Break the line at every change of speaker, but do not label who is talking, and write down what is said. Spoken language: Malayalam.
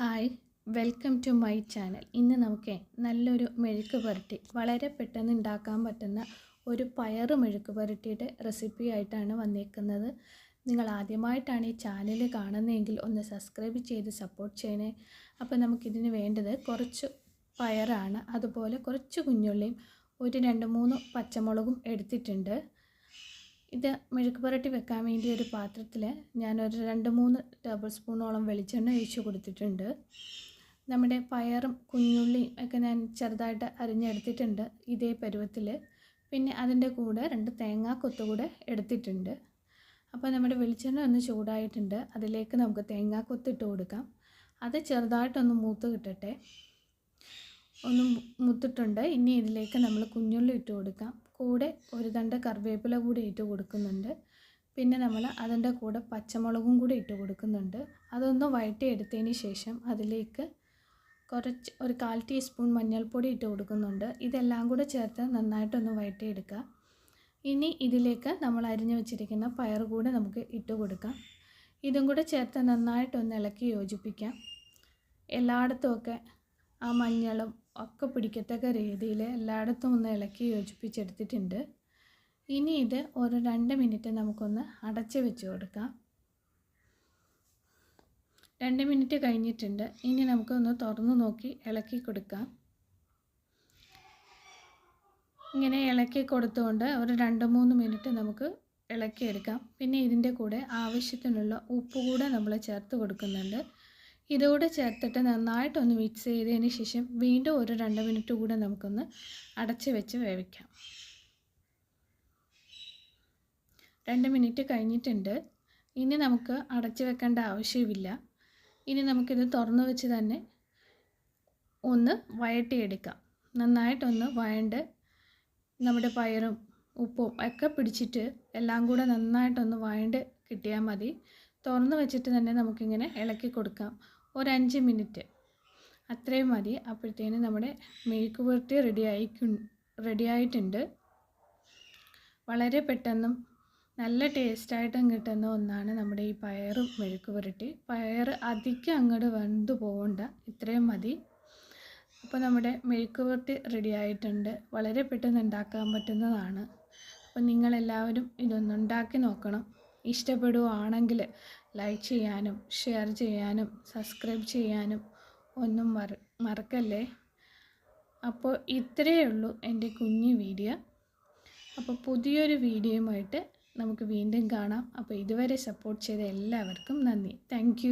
Hi welcome to my channel. ഇന്ന് നമുക്ക് നല്ലൊരു മെഴുക്ക് പുരട്ടി വളരെ പെട്ടെന്ന് ഉണ്ടാക്കാൻ പറ്റുന്ന ഒരു പയറ് മെഴുക്ക് പുരട്ടിയുടെ റെസിപ്പി ആയിട്ടാണ് വന്നേക്കുന്നത്. നിങ്ങൾ ആദ്യമായിട്ടാണ് ഈ ചാനൽ കാണുന്നതെങ്കിൽ ഒന്ന് സബ്സ്ക്രൈബ് ചെയ്ത് സപ്പോർട്ട് ചെയ്യണേ. അപ്പോൾ നമുക്കിതിന് വേണ്ടത് കുറച്ച് പയറാണ്. അതുപോലെ കുറച്ച് കുഞ്ഞുള്ളിയും ഒരു രണ്ട് മൂന്ന് പച്ചമുളകും എടുത്തിട്ടുണ്ട്. ഇത് മെഴുക്ക് പുരട്ടി വെക്കാൻ വേണ്ടി ഒരു പാത്രത്തിൽ ഞാനൊരു രണ്ട് മൂന്ന് ടേബിൾ സ്പൂണോളം വെളിച്ചെണ്ണ ഒഴിച്ച് കൊടുത്തിട്ടുണ്ട്. നമ്മുടെ പയറും കുഞ്ഞുള്ളിയും ഒക്കെ ഞാൻ ചെറുതായിട്ട് അരിഞ്ഞെടുത്തിട്ടുണ്ട് ഇതേ പരുവത്തിൽ. പിന്നെ അതിന്റെ കൂടെ രണ്ട് തേങ്ങാ കൊത്തു കൂടെ എടുത്തിട്ടുണ്ട്. അപ്പോൾ നമ്മുടെ വെളിച്ചെണ്ണ ഒന്ന് ചൂടായിട്ടുണ്ട്. അതിലേക്ക് നമുക്ക് തേങ്ങാ കൊത്തിട്ട് കൊടുക്കാം. അത് ചെറുതായിട്ടൊന്ന് മൂത്ത് കിട്ടട്ടെ. ഒന്ന് മുത്തിട്ടുണ്ട്. ഇനി ഇതിലേക്ക് നമ്മൾ കുഞ്ഞുള്ളി ഇട്ട് കൊടുക്കാം. കൂടെ ഒരു തണ്ട് കറിവേപ്പില കൂടി ഇട്ട് കൊടുക്കുന്നുണ്ട്. പിന്നെ നമ്മൾ അതിന്റെ കൂടെ പച്ചമുളകും കൂടി ഇട്ട് കൊടുക്കുന്നുണ്ട്. അതൊന്ന് വഴറ്റിയെടുത്തതിന് ശേഷം അതിലേക്ക് കുറച്ച് ഒരു കാൽ ടീസ്പൂൺ മഞ്ഞൾപ്പൊടി ഇട്ട് കൊടുക്കുന്നുണ്ട്. ഇതെല്ലാം കൂടെ ചേർത്ത് നന്നായിട്ടൊന്ന് വഴറ്റിയെടുക്കുക ഇനി ഇതിലേക്ക് നമ്മൾ അരിഞ്ഞു വെച്ചിരിക്കുന്ന പയർ കൂടെ നമുക്ക് ഇട്ട് കൊടുക്കാം. ഇതും കൂടെ ചേർത്ത് നന്നായിട്ടൊന്ന് ഇളക്കി യോജിപ്പിക്കാം. എല്ലായിടത്തുമൊക്കെ ആ മഞ്ഞളും ഒക്കെ പിടിക്കത്തക്ക രീതിയിൽ എല്ലായിടത്തും ഒന്ന് ഇളക്കി യോജിപ്പിച്ചെടുത്തിട്ടുണ്ട്. ഇനി ഇത് ഒരു രണ്ട് മിനിറ്റ് നമുക്കൊന്ന് അടച്ച് വെച്ച് കൊടുക്കാം. രണ്ട് മിനിറ്റ് കഴിഞ്ഞിട്ടുണ്ട്. ഇനി നമുക്കൊന്ന് തുറന്നു നോക്കി ഇളക്കി കൊടുക്കാം. ഇങ്ങനെ ഇളക്കി കൊടുത്തുകൊണ്ട് ഒരു രണ്ട് മൂന്ന് മിനിറ്റ് നമുക്ക് ഇളക്കിയെടുക്കാം. പിന്നെ ഇതിന്റെ കൂടെ ആവശ്യത്തിനുള്ള ഉപ്പ് കൂടെ നമ്മൾ ചേർത്ത് കൊടുക്കുന്നുണ്ട്. ഇതുകൂടെ ചേർത്തിട്ട് നന്നായിട്ടൊന്ന് മിക്സ് ചെയ്തതിന് ശേഷം വീണ്ടും ഒരു രണ്ട് മിനിറ്റ് കൂടെ നമുക്കൊന്ന് അടച്ച് വെച്ച് വേവിക്കാം. രണ്ട് മിനിറ്റ് കഴിഞ്ഞിട്ടുണ്ട്. ഇനി നമുക്ക് അടച്ച് വെക്കേണ്ട ആവശ്യമില്ല. ഇനി നമുക്കിത് തുറന്നു വെച്ച് തന്നെ ഒന്ന് വഴട്ടിയെടുക്കാം നന്നായിട്ടൊന്ന് വഴണ്ട് നമ്മുടെ പയറും ഉപ്പും ഒക്കെ പിടിച്ചിട്ട് എല്ലാം കൂടെ നന്നായിട്ടൊന്ന് വഴണ്ട് കിട്ടിയാൽ മതി. തുറന്ന് വെച്ചിട്ട് തന്നെ നമുക്കിങ്ങനെ ഇളക്കി കൊടുക്കാം. ഒരു മിനിറ്റ്. അത്രയും മതി. അപ്പോഴത്തേന് നമ്മുടെ മെഴുക്ക് പുരട്ടി റെഡിയായി റെഡിയായിട്ടുണ്ട് വളരെ പെട്ടെന്നും നല്ല ടേസ്റ്റായിട്ടും കിട്ടുന്ന ഒന്നാണ് നമ്മുടെ ഈ പയറും മെഴുക്ക് പുരട്ടി പയറ് അധികം അങ്ങോട്ട് വെന്ത് പോകണ്ട ഇത്രയും മതി. അപ്പോൾ നമ്മുടെ മെഴുക്ക് പുരട്ടി റെഡി ആയിട്ടുണ്ട്. വളരെ പെട്ടെന്ന് ഉണ്ടാക്കാൻ പറ്റുന്നതാണ്. അപ്പോൾ നിങ്ങളെല്ലാവരും ഇതൊന്നുണ്ടാക്കി നോക്കണം. ഇഷ്ടപ്പെടുകയാണെങ്കിൽ ലൈക്ക് ചെയ്യാനും ഷെയർ ചെയ്യാനും സബ്സ്ക്രൈബ് ചെയ്യാനും ഒന്നും മറ മറക്കല്ലേ? അപ്പോൾ ഇത്രയേ ഉള്ളൂ എന്റെ കുഞ്ഞു വീഡിയോ അപ്പോൾ പുതിയൊരു വീഡിയോയുമായിട്ട് നമുക്ക് വീണ്ടും കാണാം. അപ്പോൾ ഇതുവരെ സപ്പോർട്ട് ചെയ്ത എല്ലാവർക്കും നന്ദി. താങ്ക്